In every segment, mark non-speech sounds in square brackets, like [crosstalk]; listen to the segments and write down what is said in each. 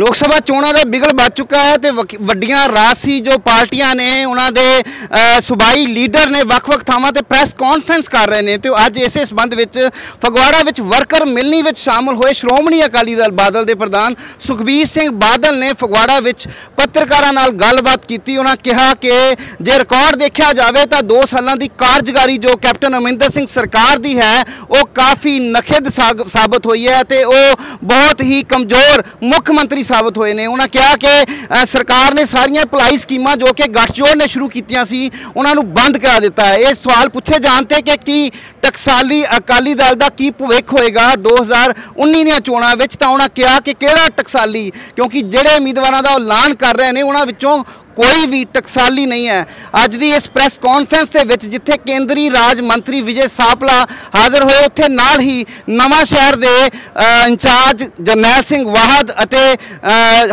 ਲੋਕ ਸਭਾ ਚੋਣਾਂ ਦਾ ਬਿਗਲ ਵੱਜ ਚੁੱਕਾ ਹੈ ਤੇ ਵਕ- ਵੱਡੀਆਂ ਰਾਸੀ ਜੋ ਪਾਰਟੀਆਂ ਨੇ ਉਹਨਾਂ ਦੇ ਅ, ਸੂਬਾਈ ਲੀਡਰ ਨੇ ਵੱਖ-ਵੱਖ ਥਾਵਾਂ ਤੇ ਪ੍ਰੈਸ ਕਾਨਫਰੰਸ ਕਰ ਰਹੇ ਨੇ ਤੇ ਅੱਜ ਇਸੇ ਸੰਬੰਧ ਵਿੱਚ ਫਗਵਾੜਾ ਵਿੱਚ ਵਰਕਰ ਮਿਲਣੀ ਵਿੱਚ ਸ਼ਾਮਲ ਹੋਏ ਸ਼੍ਰੋਮਣੀ ਅਕਾਲੀ ਦਲ ਬਾਦਲ ਦੇ ਪ੍ਰਧਾਨ ਸੁਖਬੀਰ ਸਿੰਘ ਬਾਦਲ ਨੇ ਫਗਵਾੜਾ ਵਿੱਚ ਪੱਤਰਕਾਰਾਂ ਨਾਲ ਗੱਲਬਾਤ ਕੀਤੀ। ਉਹਨਾਂ ਕਿਹਾ ਕਿ ਜੇ ਰਿਕਾਰਡ ਦੇਖਿਆ ਜਾਵੇ ਤਾਂ 2 ਸਾਲਾਂ ਦੀ ਕਾਰਜਕਾਰੀ ਜੋ ਕੈਪਟਨ ਅਮਰਿੰਦਰ ਸਿੰਘ ਸਰਕਾਰ ਦੀ ਹੈ ਉਹ ਕਾਫੀ ਨਖਿੱਧ ਸਾਗ- ਸਾਬਤ ਹੋਈ ਹੈ ਤੇ ਉਹ ਬਹੁਤ ਹੀ ਕਮਜ਼ੋਰ ਮੁੱਖ ਮੰਤਰੀ ਸਾਬਤ ਹੋਏ ਨੇ। ਉਹਨਾਂ ਕਿਹਾ ਕਿ ਸਰਕਾਰ ਨੇ ਸਾਰੀਆਂ ਭਲਾਈ ਸਕੀਮਾਂ ਜੋ ਕਿ ਗੱਠਜੋੜ ਨੇ ਸ਼ੁਰੂ ਕੀਤੀਆਂ ਸੀ, ਉਹਨਾਂ ਨੂੰ ਬੰਦ ਕਰਾ ਦਿੱਤਾ ਹੈ। ਇਹ ਸਵਾਲ ਪੁੱਛੇ ਜਾਣ ਤੇ ਕਿ ਕੀ ਟਕਸਾਲੀ ਅਕਾਲੀ ਦਲ ਦਾ ਕੀ ਭਵਿੱਖ ਹੋਏਗਾ 2019 ਦੀਆਂ ਚੋਣਾਂ ਵਿੱਚ, ਤਾਂ ਉਹਨਾਂ ਕਿਹਾ ਕਿ ਕਿਹੜਾ ਟਕਸਾਲੀ, ਕਿਉਂਕਿ ਜਿਹੜੇ ਉਮੀਦਵਾਰਾਂ ਦਾ ਐਲਾਨ ਕਰ ਰਹੇ ਨੇ, ਉਹਨਾਂ ਵਿੱਚੋਂ ਕੋਈ ਵੀ ਟਕਸਾਲੀ ਨਹੀਂ ਹੈ। ਅੱਜ ਦੀ ਇਸ ਪ੍ਰੈਸ ਕਾਨਫਰੰਸ ਦੇ ਵਿੱਚ ਜਿੱਥੇ ਕੇਂਦਰੀ ਰਾਜ ਮੰਤਰੀ ਵਿਜੇ ਸਾਪਲਾ ਹਾਜ਼ਰ ਹੋਏ, ਉੱਥੇ ਨਾਲ ਹੀ ਨਵਾਂ ਸ਼ਹਿਰ ਦੇ ਇੰਚਾਰਜ ਜਰਨੈਲ ਸਿੰਘ ਵਾਹਦ ਅਤੇ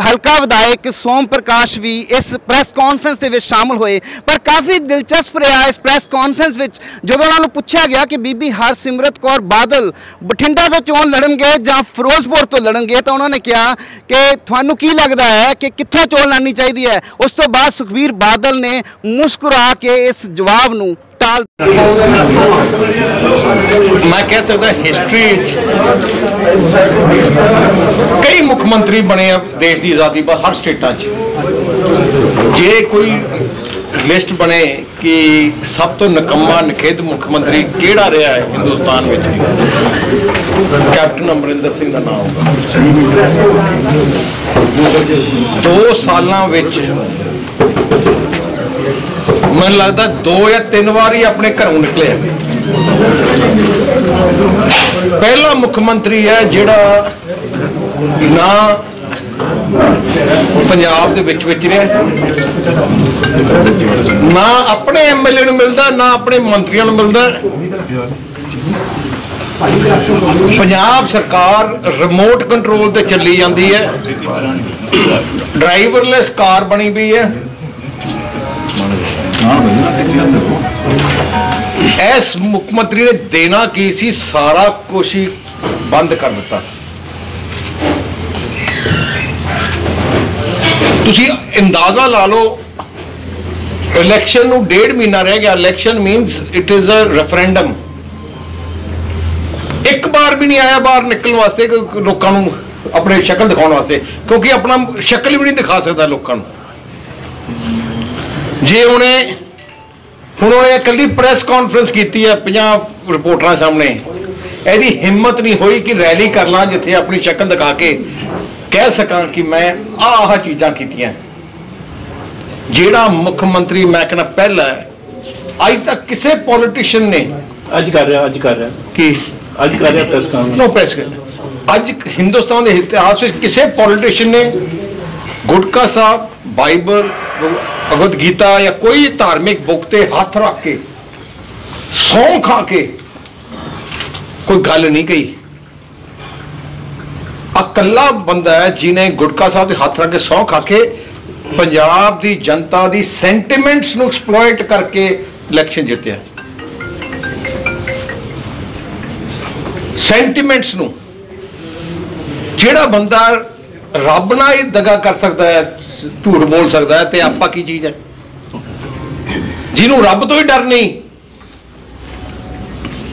ਹਲਕਾ ਵਿਧਾਇਕ ਸੋਮ ਪ੍ਰਕਾਸ਼ ਵੀ ਇਸ ਪ੍ਰੈਸ ਕਾਨਫਰੰਸ ਦੇ ਵਿੱਚ ਸ਼ਾਮਲ ਹੋਏ। ਪਰ ਕਾਫੀ ਦਿਲਚਸਪ ਰਿਹਾ ਇਸ ਪ੍ਰੈਸ ਕਾਨਫਰੰਸ ਵਿੱਚ, ਜਦੋਂ ਉਹਨਾਂ ਨੂੰ ਪੁੱਛਿਆ ਗਿਆ ਕਿ ਬੀਬੀ ਹਰਸਿਮਰਤ ਕੌਰ ਬਾਦਲ ਬਠਿੰਡਾ ਤੋਂ ਚੋਣ ਲੜਨਗੇ ਜਾਂ ਫਿਰੋਜ਼ਪੁਰ ਤੋਂ ਲੜਨਗੇ, ਤਾਂ ਉਹਨਾਂ ਨੇ ਕਿਹਾ ਕਿ ਤੁਹਾਨੂੰ ਕੀ ਲੱਗਦਾ ਹੈ ਕਿ ਕਿੱਥੋਂ ਚੋਣ ਲੜਨੀ ਚਾਹੀਦੀ ਹੈ? ਉਸ ਤੋਂ ਬਾਅਦ ਸੁਖਬੀਰ ਬਾਦਲ ਨੇ ਮੁਸਕਰਾ ਕੇ ਇਸ ਜਵਾਬ ਨੂੰ ਟਾਲ ਮੈਂ ਕਹਿ ਸਕਦਾ ਹਿਸਟਰੀ ਕਈ ਮੁੱਖ ਮੰਤਰੀ ਬਣੇ ਆ, ਦੇਸ਼ ਦੀ ਆਜ਼ਾਦੀ ਬਾਅਦ ਹਰ ਸਟੇਟਾਂ 'ਚ। ਜੇ ਕੋਈ ਲਿਸਟ ਬਣੇ ਕਿ ਸਭ ਤੋਂ ਨਕੰਮਾ ਨਖੇਦ ਮੁੱਖ ਮੰਤਰੀ ਕਿਹੜਾ ਰਿਹਾ ਹੈ ਹਿੰਦੁਸਤਾਨ ਵਿੱਚ? ਕੈਪਟਨ ਅਮਰਿੰਦਰ ਸਿੰਘ ਦਾ ਨਾਮ ਹੋਊਗਾ। ਦੋ ਸਾਲਾਂ ਵਿੱਚ ਮੈਨੂੰ ਲੱਗਦਾ ਦੋ ਜਾਂ ਤਿੰਨ ਵਾਰ ਹੀ ਆਪਣੇ ਘਰੋਂ ਨਿਕਲਿਆ ਪਹਿਲਾ ਮੁੱਖ ਮੰਤਰੀ ਹੈ ਜਿਹੜਾ ਨਾ ਪੰਜਾਬ ਦੇ ਵਿੱਚ ਵਿੱਚ ਰਿਹਾ। ਨਾ ਆਪਣੇ ਐਮਐਲਏ ਨੂੰ ਮਿਲਦਾ, ਨਾ ਆਪਣੇ ਮੰਤਰੀਆਂ ਨੂੰ ਮਿਲਦਾ। ਪੰਜਾਬ ਸਰਕਾਰ ਰਿਮੋਟ ਕੰਟਰੋਲ ਤੇ ਚੱਲੀ ਜਾਂਦੀ ਹੈ। ਡਰਾਈਵਰਲੈਸ ਕਾਰ ਬਣੀ ਪਈ ਹੈ। ਐਸ ਮੁੱਖ ਮੰਤਰੀ ਨੇ ਦੇਣਾ ਕੀ ਸੀ? ਸਾਰਾ ਕੁਝ ਬੰਦ ਕਰ ਦਿੱਤਾ। ਤੁਸੀਂ ਅੰਦਾਜ਼ਾ ਲਾ ਲਓ ਇਲੈਕਸ਼ਨ ਨੂੰ ਡੇਢ ਮਹੀਨਾ ਰਹਿ ਗਿਆ। Election means it is a referendum ਇੱਕ ਵਾਰ ਵੀ ਨਹੀਂ ਆਇਆ ਬਾਹਰ ਨਿਕਲਣ ਵਾਸਤੇ ਲੋਕਾਂ ਨੂੰ ਆਪਣੇ ਸ਼ਕਲ ਦਿਖਾਉਣ ਵਾਸਤੇ, ਕਿਉਂਕਿ ਆਪਣਾ ਸ਼ਕਲ ਵੀ ਨਹੀਂ ਦਿਖਾ ਸਕਦਾ ਲੋਕਾਂ ਨੂੰ। ਜੇ ਉਹਨੇ ਹੁਣ ਉਹਨੇ ਇਕੱਲੀ ਪ੍ਰੈਸ ਕਾਨਫਰੰਸ ਕੀਤੀ ਹੈ 50 ਰਿਪੋਰਟਰਾਂ ਸਾਹਮਣੇ। ਇਹਦੀ ਹਿੰਮਤ ਨਹੀਂ ਹੋਈ ਕਿ ਰੈਲੀ ਕਰ ਲਾਂ, ਜਿੱਥੇ ਆਪਣੀ ਸ਼ਕਲ ਦਿਖਾ ਕੇ ਕਹਿ ਸਕਾਂ ਕਿ ਮੈਂ ਆਹ ਚੀਜ਼ਾਂ ਕੀਤੀਆਂ। ਜਿਹੜਾ ਮੁੱਖ ਮੰਤਰੀ ਮੈਂ ਕਹਿੰਦਾ ਪਹਿਲਾ ਅੱਜ ਤੱਕ ਕਿਸੇ ਪੋਲੀਟੀਸ਼ੀਅਨ ਨੇ ਅੱਜ ਕਰ ਰਿਹਾ ਅੱਜ ਕਰ ਰਿਹਾ। ਕੀ? ਅੱਜ ਕਰ ਰਿਹਾ ਪ੍ਰੈਸ ਕਾਨਫਰੰਸ ਨੋ ਪ੍ਰੈਸ ਅੱਜ ਹਿੰਦੁਸਤਾਨ ਦੇ ਇਤਿਹਾਸ ਵਿੱਚ ਕਿਸੇ ਪੋਲੀਟੀਸ਼ੀਅਨ ਨੇ ਗੁਟਕਾ ਸਾਹਿਬ ਬਾਈਬਲ ਭਗਵਦ ਗੀਤਾ ਜਾਂ ਕੋਈ ਧਾਰਮਿਕ ਬੁੱਕ ਤੇ ਹੱਥ ਰੱਖ ਕੇ ਸੌਂ ਖਾ ਕੇ ਕੋਈ ਗੱਲ ਨਹੀਂ ਕਹੀ। ਇਕੱਲਾ ਬੰਦਾ ਹੈ ਜਿਨੇ ਗੁਟਕਾ ਸਾਹਿਬ ਦੇ ਹੱਥ ਰੱਖ ਕੇ ਸੌਂ ਖਾ ਕੇ ਪੰਜਾਬ ਦੀ ਜਨਤਾ ਦੀ ਸੈਂਟੀਮੈਂਟਸ ਨੂੰ ਐਕਸਪਲੋਇਟ ਕਰਕੇ ਇਲੈਕਸ਼ਨ ਜਿੱਤਿਆ। ਸੈਂਟੀਮੈਂਟਸ ਨੂੰ। ਜਿਹੜਾ ਬੰਦਾ ਰੱਬ ਨਾਲ ਹੀ ਦਗਾ ਕਰ ਸਕਦਾ ਹੈ, ਝੂਠ ਬੋਲ ਸਕਦਾ ਹੈ ਤੇ ਆਪਾਂ ਕੀ ਚੀਜ਼ ਹੈ? ਜਿਹਨੂੰ ਰੱਬ ਤੋਂ ਹੀ ਡਰ ਨਹੀਂ।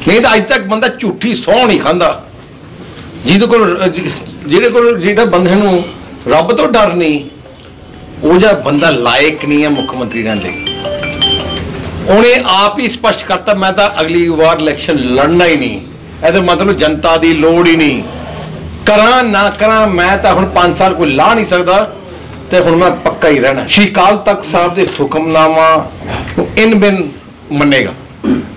ਨਹੀਂ ਤਾਂ ਅੱਜ ਤੱਕ ਬੰਦਾ ਝੂਠੀ ਸੌਂ ਨਹੀਂ ਖਾਂਦਾ। ਜਿਹਦੇ ਕੋਲ ਜਿਹੜੇ ਕੋਲ ਜਿਹੜਾ ਬੰਦੇ ਨੂੰ ਰੱਬ ਤੋਂ ਡਰ ਨਹੀਂ, ਉਹ ਜਿਹਾ ਬੰਦਾ ਲਾਇਕ ਨਹੀਂ ਹੈ ਮੁੱਖ ਮੰਤਰੀ ਰਹਿਣ ਲਈ। ਉਹਨੇ ਆਪ ਹੀ ਸਪਸ਼ਟ ਕਰਤਾ, ਮੈਂ ਤਾਂ ਅਗਲੀ ਵਾਰ ਇਲੈਕਸ਼ਨ ਲੜਨਾ ਹੀ ਨਹੀਂ। ਇਹਦਾ ਮਤਲਬ ਜਨਤਾ ਦੀ ਲੋੜ ਹੀ ਨਹੀਂ। ਕਰਾਂ ਨਾ ਕਰਾਂ, ਮੈਂ ਤਾਂ ਹੁਣ 5 ਸਾਲ ਕੋਈ ਲਾ ਨਹੀਂ ਸਕਦਾ ਤੇ ਹੁਣ ਮੈਂ ਪੱਕਾ ਹੀ ਰਹਿਣਾ। ਸ਼੍ਰੀ ਅਕਾਲ ਤਖਤ ਸਾਹਿਬ ਦੇ ਹੁਕਮਨਾਮਾ ਇਨ ਬਿਨ ਮੰਨੇਗਾ।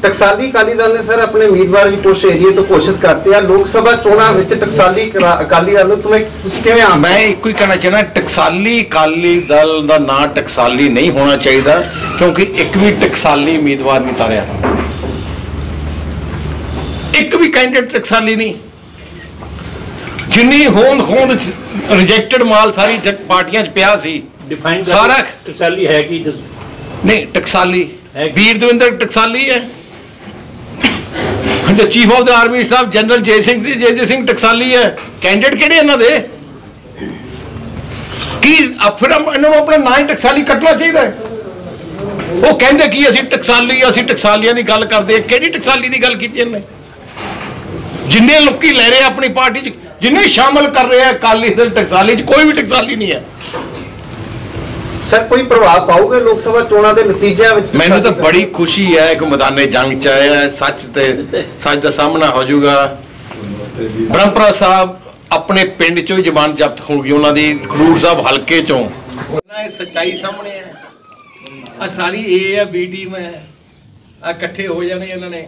ਟਕਸਾਲੀ ਅਕਾਲੀ ਦਲ ਨੇ ਸਰ ਆਪਣੇ ਉਮੀਦਵਾਰ ਵੀ ਕੁਝ ਏਰੀਏ ਤੋਂ ਘੋਸ਼ਿਤ ਕਰਤੇ ਆ ਲੋਕ ਸਭਾ ਚੋਣਾਂ ਵਿੱਚ ਟਕਸਾਲੀ ਅਕਾਲੀ ਦਲ ਨੂੰ ਤੁਮੇ ਤੁਸੀਂ ਕਿਵੇਂ ਆਮ ਮੈਂ ਇੱਕੋ ਹੀ ਕਹਿਣਾ ਚਾਹਣਾ ਟਕਸਾਲੀ ਅਕਾਲੀ ਦਲ ਦਾ ਨਾਂ ਟਕਸਾਲੀ ਨਹੀਂ ਹੋਣਾ ਚਾਹੀਦਾ ਕਿਉਂਕਿ ਇੱਕ ਵੀ ਟਕਸਾਲੀ ਉਮੀਦਵਾਰ ਨਹੀਂ ਤਾਰਿਆ ਇੱਕ ਵੀ ਕੈਂਡੀਡੇਟ ਟਕਸਾਲੀ ਨਹੀਂ ਜਿੰਨੀ ਹੋਂਦ ਹੋਂਦ ਰਿਜੈਕਟਡ ਮਾਲ ਸਾਰੀ ਪਾਰਟੀਆਂ 'ਚ ਪਿਆ ਸੀ ਡਿਫਾਈਨ ਸਾਰਾ- ਟਕਸਾਲੀ ਹੈ ਕੀ। ਨਹੀਂ ਟਕਸਾਲੀ। ਵੀਰ ਦਵਿੰਦਰ ਟਕਸਾਲੀ ਹੈ। ਜੋ chief of the army sahib general Jai Singh ji, Jai Singh ਟਕਸਾਲੀ ਹੈ। ਕੈਂਡੀਡੇਟ ਕਿਹੜੇ ਇਹਨਾਂ ਦੇ? ਕੀ ਫਿਰ ਇਹਨਾਂ ਨੂੰ ਆਪਣਾ ਨਾਂ ਹੀ ਟਕਸਾਲੀ ਕੱਟਣਾ ਚਾਹੀਦਾ ਹੈ? ਉਹ ਕਹਿੰਦੇ ਕੀ ਅਸੀਂ ਟਕਸਾਲੀ ਅਸੀਂ ਟਕਸਾਲੀਆਂ ਦੀ ਗੱਲ ਕਰਦੇ ਕਿਹੜੀ ਟਕਸਾਲੀ ਦੀ ਗੱਲ ਕੀਤੀ ਇਹਨੇ ਜਿੰਨੇ ਲੋਕੀ ਲੈ ਰਹੇ ਆ ਆਪਣੀ ਪਾਰਟੀ 'ਚ, ਜਿੰਨੇ ਸ਼ਾਮਲ ਕਰ ਰਹੇ ਆ ਅਕਾਲੀ ਦਲ ਟਕਸਾਲੀ 'ਚ, ਕੋਈ ਵੀ ਟਕਸਾਲੀ ਨਹੀਂ ਹੈ। ਸਰ ਕੋਈ ਪ੍ਰਭਾਵ ਪਾਊਗੇ ਲੋਕ ਸਭਾ ਚੋਣਾਂ ਦੇ ਨਤੀਜਿਆਂ ਵਿੱਚ? ਮੈਨੂੰ ਤਾਂ ਬੜੀ ਖੁਸ਼ੀ ਹੈ ਕਿ ਮੈਦਾਨੇ ਜੰਗ 'ਚ ਆਇਆ ਹੈ। ਸੱਚ ਤੇ ਸੱਚ ਦਾ ਸਾਹਮਣਾ ਹੋ ਜਾਊਗਾ। ਬ੍ਰਹਮਪੁਰਾ ਸਾਹਿਬ ਆਪਣੇ ਪਿੰਡ 'ਚੋਂ ਜ਼ਬਾਨ ਜ਼ਬਤ ਹੋ ਗਈ ਉਹਨਾਂ ਦੀ ਖਡੂਰ ਸਾਹਿਬ ਹਲਕੇ 'ਚੋਂ। ਉਹਨਾਂ ਇਹ ਸੱਚਾਈ ਸਾਹਮਣੇ ਹੈ। ਆ ਸਾਰੀ ਏ ਆ ਬੀ ਟੀਮ ਹੈ। ਆ ਇਕੱਠੇ ਹੋ ਜਾਣੇ ਇਹਨਾਂ ਨੇ।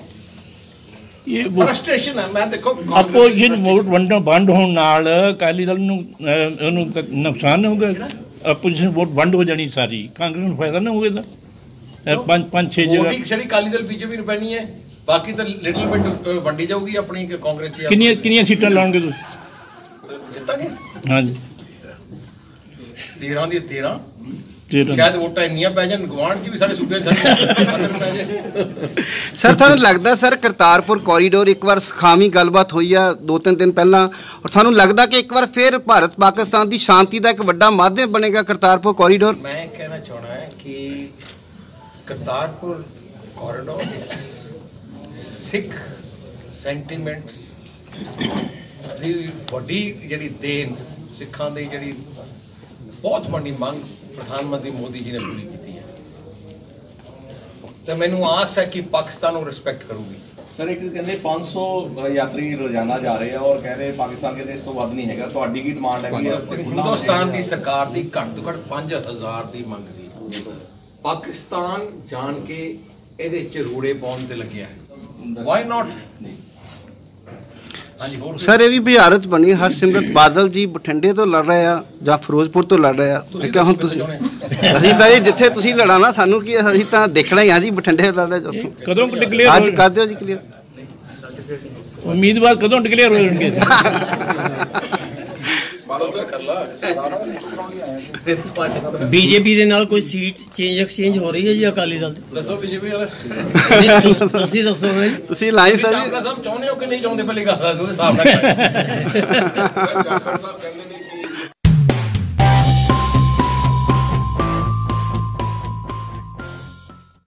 ਇਹ ਫਰਸਟ੍ਰੇਸ਼ਨ ਹੈ ਮੈਂ ਦੇਖੋ ਆਪੋਜੀਸ਼ਨ ਵੋਟ ਵੰਡੋਂ ਵੰਡ ਹੋਣ ਨਾਲ ਅਕਾਲੀ ਦਲ ਨੂੰ ਉਹਨੂੰ ਨੁਕਸਾਨ ਹੋਊਗਾ। ਆਪੋਜੀਸ਼ਨ ਵੋਟ ਵੰਡ ਹੋ ਜਾਣੀ ਸਾਰੀ। ਕਾਂਗਰਸ ਨੂੰ ਫਾਇਦਾ ਨਾ ਹੋਵੇਗਾ ਪੰਜ ਪੰਜ ਛੇ ਜਗ੍ਹਾ ਵੋਟਿੰਗ ਸ਼ਰੀ ਕਾਲੀ ਦਲ ਬੀਜੇਪੀ ਨੂੰ ਪੈਣੀ ਹੈ। ਬਾਕੀ ਤਾਂ ਲਿਟਲ ਬਿਟ ਵੰਡੀ ਜਾਊਗੀ ਆਪਣੀ ਕਾਂਗਰਸ 'ਚ ਕਿੰਨੀਆਂ ਕਿੰਨੀਆਂ ਸੀਟਾਂ ਲਾਉਣਗੇ ਤੁਸੀਂ? ਜਿੱਤਾਂਗੇ? ਹਾਂਜੀ। 13 ਦੀ 13 ਤੇਰਾਂ। ਸ਼ਾਇਦ ਵੋਟਾਂ ਇੰਨੀਆਂ ਪੈ ਜਾਣ ਗਵਾਂਢ 'ਚ ਵੀ ਸਾਡੇ ਸੂਬੇ 'ਚ ਸਾਡੇ ਪੈ ਜਾਣ ਸਰ ਤੁਹਾਨੂੰ ਲੱਗਦਾ ਸਰ ਕਰਤਾਰਪੁਰ ਕੋਰੀਡੋਰ ਇੱਕ ਵਾਰ ਸਖਾਵੀ ਗੱਲਬਾਤ ਹੋਈ ਆ ਦੋ ਤਿੰਨ ਦਿਨ ਪਹਿਲਾਂ? ਔਰ ਸਾਨੂੰ ਲੱਗਦਾ ਕਿ ਇੱਕ ਵਾਰ ਫਿਰ ਭਾਰਤ ਪਾਕਿਸਤਾਨ ਦੀ ਸ਼ਾਂਤੀ ਦਾ ਇੱਕ ਵੱਡਾ ਮਾਧਿਅਮ ਬਣੇਗਾ ਕਰਤਾਰਪੁਰ ਕੋਰੀਡੋਰ ਮੈਂ ਕਹਿਣਾ ਚਾਹਣਾ ਹੈ ਕਿ ਕਰਤਾਰਪੁਰ ਕੋਰੀਡੋਰ ਸਿੱਖ ਸੈਂਟੀਮੈਂਟਸ ਦੀ ਵੱਡੀ ਜਿਹੜੀ ਦੇਣ ਸਿੱਖਾਂ ਦੀ ਜਿਹੜੀ ਬਹੁਤ ਵੱਡੀ ਮੰਗ ਪ੍ਰਧਾਨ ਮੰਤਰੀ ਮੋਦੀ ਜੀ ਨੇ ਪੂਰੀ ਕੀਤੀ ਹੈ। ਤੇ ਮੈਨੂੰ ਆਸ ਹੈ ਕਿ ਪਾਕਿਸਤਾਨ ਨੂੰ ਰਿਸਪੈਕਟ ਕਰੂਗੀ। ਸਰ ਇੱਕ ਕਹਿੰਦੇ 500 ਯਾਤਰੀ ਰੋਜ਼ਾਨਾ ਜਾ ਰਹੇ ਆ ਔਰ ਕਹਿੰਦੇ ਪਾਕਿਸਤਾਨ ਕਹਿੰਦੇ ਇਸ ਤੋਂ ਵੱਧ ਨਹੀਂ ਹੈਗਾ। ਤੁਹਾਡੀ ਕੀ ਡਿਮਾਂਡ ਹੈਗੀ ਆ ਹਿੰਦੁਸਤਾਨ ਦੀ ਸਰਕਾਰ ਦੀ ਘੱਟ ਤੋਂ ਘੱਟ 5000 ਦੀ ਮੰਗ ਸੀ। ਪਾਕਿਸਤਾਨ ਜਾਣ ਕੇ ਇਹਦੇ ਚ ਰੂੜੇ ਪਾਉਣ ਤੇ ਲੱਗਿਆ ਹੈ। ਵਾਈ ਨਾਟ ਸਰ ਇਹ ਵੀ ਬਿਹਾਰਤ ਬਣੀ ਹਰਸਿਮਰਤ ਬਾਦਲ ਜੀ ਬਠਿੰਡੇ ਤੋਂ ਲੜ ਰਹੇ ਆ ਜਾਂ ਫਿਰੋਜ਼ਪੁਰ ਤੋਂ ਲੜ ਰਹੇ ਆ। ਮੈਂ ਕਿਹਾ ਹੁਣ ਤੁਸੀਂ ਅਸੀਂ ਤਾਂ ਇਹ ਜਿੱਥੇ ਤੁਸੀਂ ਲੜਾਣਾ ਸਾਨੂੰ ਕੀ ਅਸੀਂ ਤਾਂ ਦੇਖਣਾ ਹੀ ਆ ਜੀ ਬਠਿੰਡੇ ਲੜ ਰਹੇ ਉੱਥੋਂ। ਕਦੋਂ ਡਿਕਲੇਅਰ ਅੱਜ ਕਰ ਦਿਓ ਜੀ ਕਲੀਅਰ ਉਮੀਦਵਾਰ ਕਦੋਂ ਡਿਕਲੇਅਰ ਹੋ ਜਾਣਗੇ? [laughs] ਬੀਜੇਪੀ ਦੇ ਨਾਲ ਕੋਈ ਸੀਟ ਚੇਂਜ ਐਕਸਚੇਂਜ ਹੋ ਰਹੀ ਹੈ ਜੀ ਅਕਾਲੀ ਦਲ ਦੀ? ਦੱਸੋ ਬੀਜੇਪੀ ਵਾਲੇ। ਤੁਸੀਂ ਦੱਸੋ ਜੀ ਤੁਸੀਂ ਲਾਈਨ ਸਾਹਿਬ ਚਾਹੁੰਦੇ ਹੋ ਕਿ ਨਹੀਂ ਚਾਹੁੰਦੇ ਪਹਿਲੀ ਗੱਲ ਹਿਸਾਬ ਨਾਲ। [laughs]